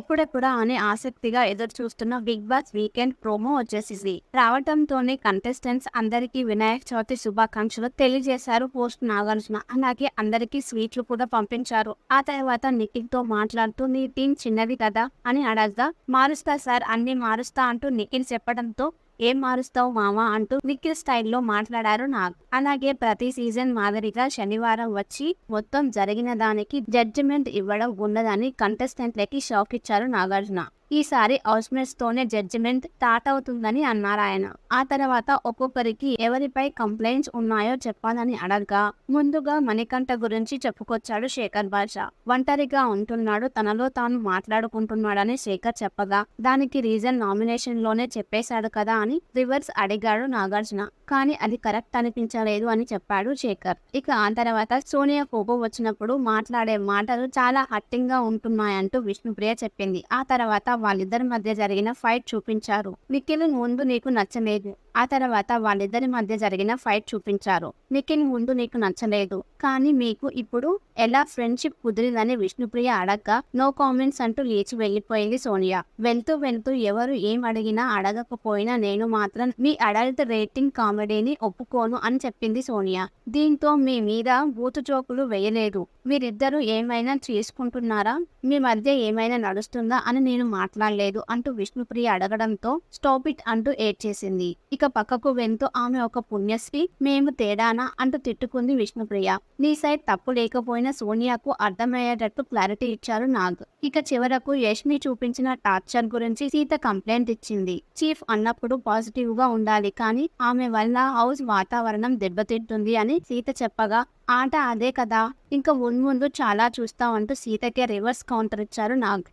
ఎప్పుడెప్పుడా అని ఆసక్తిగా ఎదురు చూస్తున్న బిగ్ బాస్ వీకెండ్ ప్రోమో వచ్చేసింది. రావటంతోనే కంటెస్టెంట్స్ అందరికీ వినాయక చవితి శుభాకాంక్షలు తెలియజేశారు పోస్ట్ నాగార్జున. అలాగే అందరికీ స్వీట్లు కూడా పంపించారు. ఆ తర్వాత నిఖిల్తో మాట్లాడుతూ నీ టీం చిన్నది కదా అని అడగగా మారుస్తా సార్ అన్ని మారుస్తా అంటూ నిఖిల్ చెప్పడంతో ఏం మారుస్తావు మామా అంటూ నిఖిల్ స్టైల్లో మాట్లాడారు నాగ్. అలాగే ప్రతి సీజన్ మాదిరిగా శనివారం వచ్చి మొత్తం జరిగిన దానికి జడ్జిమెంట్ ఇవ్వడం ఉన్నదని కంటెస్టెంట్లకి షాక్ ఇచ్చారు నాగార్జున. ఈసారి హౌస్మేట్స్ తోనే జడ్జిమెంట్ స్టార్ట్ అవుతుందని అన్నారు ఆయన. ఆ తర్వాత ఒక్కొక్కరికి ఎవరిపై కంప్లైంట్స్ ఉన్నాయో చెప్పాలని అడగగా ముందుగా మణికంఠ గురించి చెప్పుకొచ్చాడు శేఖర్ బాషా. ఒంటరిగా ఉంటున్నాడు తనలో తాను మాట్లాడుకుంటున్నాడని శేఖర్ చెప్పగా దానికి రీజన్ నామినేషన్లోనే చెప్పేశాడు కదా అని రివర్స్ అడిగాడు నాగార్జున. కానీ అది కరెక్ట్ అనిపించలేదు అని చెప్పాడు శేఖర్. ఇక ఆ తర్వాత సోనియా కోపం వచ్చినప్పుడు మాట్లాడే మాటలు చాలా హట్టింగ్గా ఉంటున్నాయంటూ విష్ణుప్రియ చెప్పింది. ఆ తర్వాత వాళ్ళిద్దరి మధ్య జరిగిన ఫైట్ చూపించారు. నిఖిల్ ముందు నీకు నచ్చలేదు. ఆ తర్వాత వాళ్ళిద్దరి మధ్య జరిగిన ఫైట్ చూపించారు. నిఖిల్ ముందు నీకు నచ్చలేదు. కానీ మీకు ఇప్పుడు ఎలా ఫ్రెండ్షిప్ కుదిరిందని విష్ణుప్రియ అడగ నో కామెంట్స్ అంటూ లేచి వెళ్ళిపోయింది సోనియా. వెళ్తూ వెళ్తూ ఎవరు ఏం అడిగినా అడగకపోయినా నేను మాత్రం మీ అడల్ట్ రేటింగ్ కామెడీని ఒప్పుకోను అని చెప్పింది సోనియా. దీంతో మీ మీద బూతు జోకులు వేయలేదు. మీరిద్దరూ ఏమైనా చేసుకుంటున్నారా? మీ మధ్య ఏమైనా నడుస్తుందా అని నేను మాట్లాడలేదు అంటూ విష్ణుప్రియ అడగడంతో స్టాప్ ఇట్ అంటూ ఏడ్చేసింది. ఇక పక్కకు వెంతూ ఆమె ఒక పుణ్యశ్రీ మేము తేడానా అంటూ తిట్టుకుంది విష్ణుప్రియ. నీ సైడ్ తప్పు లేకపోయినా సోనియాకు అర్థమయ్యేటట్టు క్లారిటీ ఇచ్చారు నాగ్. ఇక చివరకు యష్మి చూపించిన టార్చర్ గురించి సీత కంప్లైంట్ ఇచ్చింది. చీఫ్ అన్నప్పుడు పాజిటివ్గా ఉండాలి కానీ ఆమె వల్ల హౌస్ వాతావరణం దెబ్బతింటుంది అని సీత చెప్పగా ఆట అదే కదా ఇంకా ముందు చాలా చూస్తామంటూ సీతకే రివర్స్ కౌంటర్ ఇచ్చారు నాగ్.